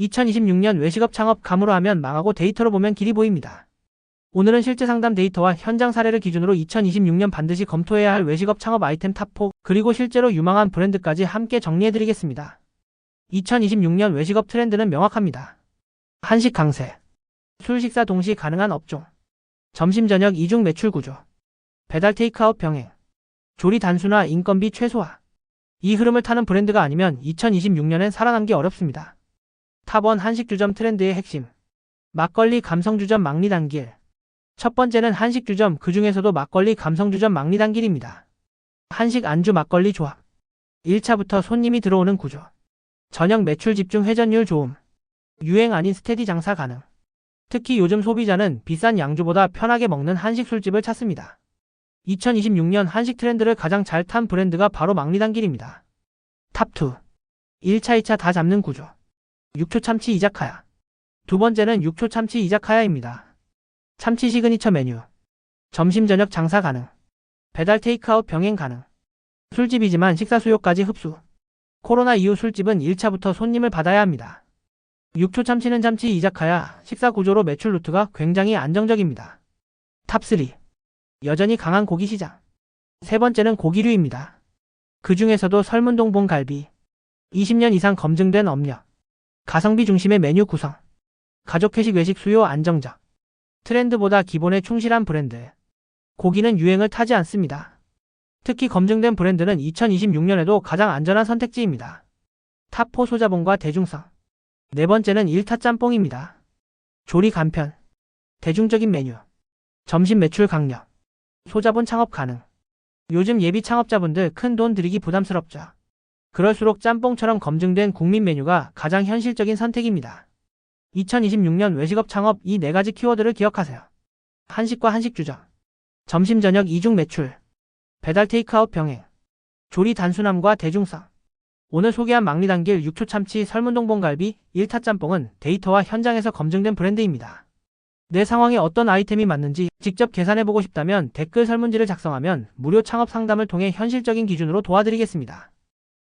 2026년 외식업 창업 감으로 하면 망하고 데이터로 보면 길이 보입니다. 오늘은 실제 상담 데이터와 현장 사례를 기준으로 2026년 반드시 검토해야 할 외식업 창업 아이템 탑4 그리고 실제로 유망한 브랜드까지 함께 정리해드리겠습니다. 2026년 외식업 트렌드는 명확합니다. 한식 강세, 술 식사 동시 가능한 업종, 점심 저녁 이중 매출 구조, 배달 테이크아웃 병행, 조리 단순화 인건비 최소화. 이 흐름을 타는 브랜드가 아니면 2026년엔 살아남기 어렵습니다. 탑원 한식주점 트렌드의 핵심. 막걸리 감성주점 막리단길. 첫 번째는 한식주점 그 중에서도 막걸리 감성주점 막리단길입니다. 한식 안주 막걸리 조합. 1차부터 손님이 들어오는 구조. 저녁 매출 집중 회전율 좋음. 유행 아닌 스테디 장사 가능. 특히 요즘 소비자는 비싼 양주보다 편하게 먹는 한식 술집을 찾습니다. 2026년 한식 트렌드를 가장 잘 탄 브랜드가 바로 막리단길입니다. 탑2. 1차, 2차 다 잡는 구조. 육초 참치 이자카야. 두 번째는 육초 참치 이자카야입니다. 참치 시그니처 메뉴. 점심 저녁 장사 가능. 배달 테이크아웃 병행 가능. 술집이지만 식사 수요까지 흡수. 코로나 이후 술집은 1차부터 손님을 받아야 합니다. 육초 참치는 참치 이자카야 식사 구조로 매출 루트가 굉장히 안정적입니다. 탑3. 여전히 강한 고기 시장. 세 번째는 고기류입니다. 그 중에서도 설문동 봉 갈비. 20년 이상 검증된 업력. 가성비 중심의 메뉴 구성. 가족 회식 외식 수요 안정적. 트렌드보다 기본에 충실한 브랜드. 고기는 유행을 타지 않습니다. 특히 검증된 브랜드는 2026년에도 가장 안전한 선택지입니다. 탑4 소자본과 대중성. 네 번째는 1타 짬뽕입니다. 조리 간편. 대중적인 메뉴. 점심 매출 강력. 소자본 창업 가능. 요즘 예비 창업자분들 큰 돈 들이기 부담스럽죠. 그럴수록 짬뽕처럼 검증된 국민 메뉴가 가장 현실적인 선택입니다. 2026년 외식업 창업 이 네 가지 키워드를 기억하세요. 한식과 한식 주점. 점심 저녁 이중 매출. 배달 테이크아웃 병행. 조리 단순함과 대중성. 오늘 소개한 막리단길 육초 참치 설문동 봉갈비 1타 짬뽕은 데이터와 현장에서 검증된 브랜드입니다. 내 상황에 어떤 아이템이 맞는지 직접 계산해보고 싶다면 댓글 설문지를 작성하면 무료 창업 상담을 통해 현실적인 기준으로 도와드리겠습니다.